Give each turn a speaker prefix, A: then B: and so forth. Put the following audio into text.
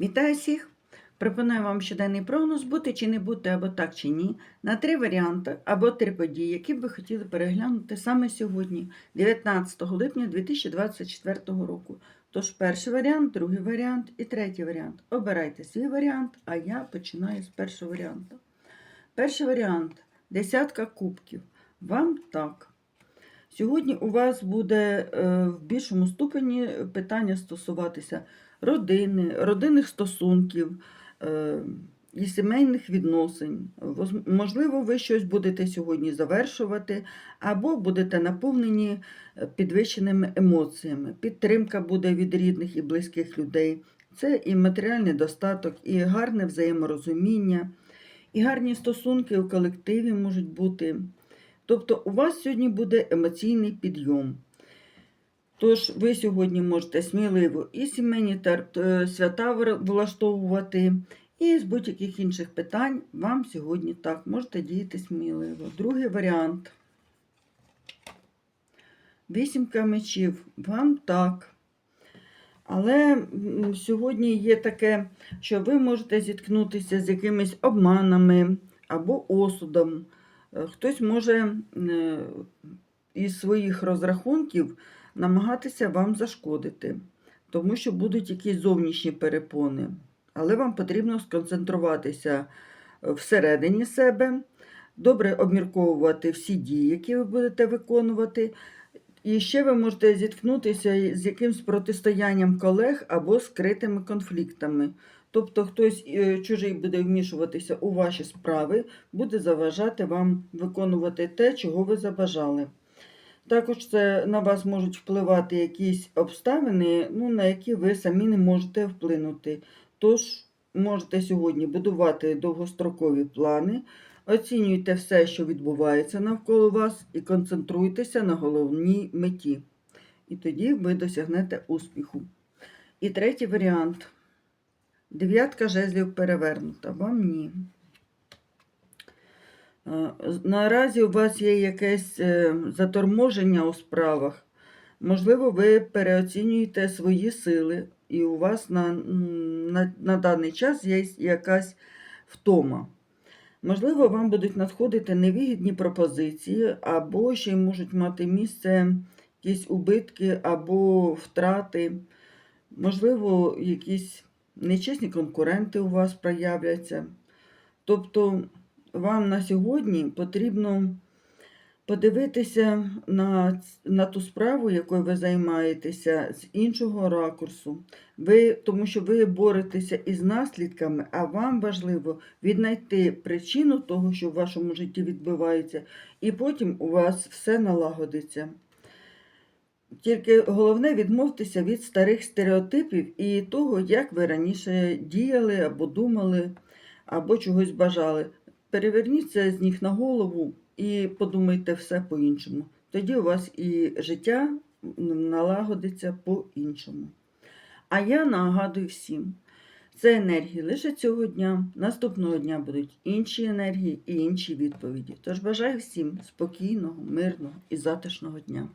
A: Вітаю всіх! Пропоную вам щоденний прогноз бути чи не бути, або так чи ні, на три варіанти або три події, які б ви хотіли переглянути саме сьогодні, 19 липня 2024 року. Тож перший варіант, другий варіант і третій варіант. Обирайте свій варіант, а я починаю з першого варіанту. Перший варіант десятка кубків. Вам так. Сьогодні у вас буде е, в більшому ступені питання стосуватися родини, родинних стосунків е, і сімейних відносин. Можливо, ви щось будете сьогодні завершувати, або будете наповнені е, підвищеними емоціями. Підтримка буде від рідних і близьких людей. Це і матеріальний достаток, і гарне взаєморозуміння, і гарні стосунки у колективі можуть бути. Тобто у вас сьогодні буде емоційний підйом. Тож ви сьогодні можете сміливо і сімейні е, свята влаштовувати, і з будь-яких інших питань вам сьогодні так можете діяти сміливо. Другий варіант. Вісімка мечів. Вам так. Але сьогодні є таке, що ви можете зіткнутися з якимись обманами або осудом. Е, Хтось може е, із своїх розрахунків намагатися вам зашкодити, тому що будуть якісь зовнішні перепони. Але вам потрібно сконцентруватися е, всередині себе, добре обмірковувати всі дії, які ви будете виконувати. І ще ви можете зіткнутися з якимсь протистоянням колег або скритими конфліктами. Тобто хтось е, чужий буде вмішуватися у ваші справи, буде заважати вам виконувати те, чого ви забажали. Також це на вас можуть впливати якісь обставини, ну, на які ви самі не можете вплинути. Тож можете сьогодні будувати довгострокові плани, оцінюйте все, що відбувається навколо вас, і концентруйтеся на головній меті. І тоді ви досягнете успіху. І третій варіант. Дев'ятка жезлів перевернута. Вам ні. Наразі у вас є якесь е, заторможення у справах. Можливо, ви переоцінюєте свої сили, і у вас на, на, на даний час є якась втома. Можливо, вам будуть надходити невигідні пропозиції, або ще й можуть мати місце якісь убитки або втрати. Можливо, якісь нечесні конкуренти у вас проявляться. Тобто вам на сьогодні потрібно подивитися на, на ту справу, якою ви займаєтеся, з іншого ракурсу. Ви, тому що ви боретеся із наслідками, а вам важливо віднайти причину того, що в вашому житті відбувається, і потім у вас все налагодиться. Тільки головне відмовтеся від старих стереотипів і того, як ви раніше діяли або думали, або чогось бажали. Переверніться з ніг на голову і подумайте все по-іншому. Тоді у вас і життя налагодиться по-іншому. А я нагадую всім, це енергії лише цього дня. Наступного дня будуть інші енергії і інші відповіді. Тож бажаю всім спокійного, мирного і затишного дня.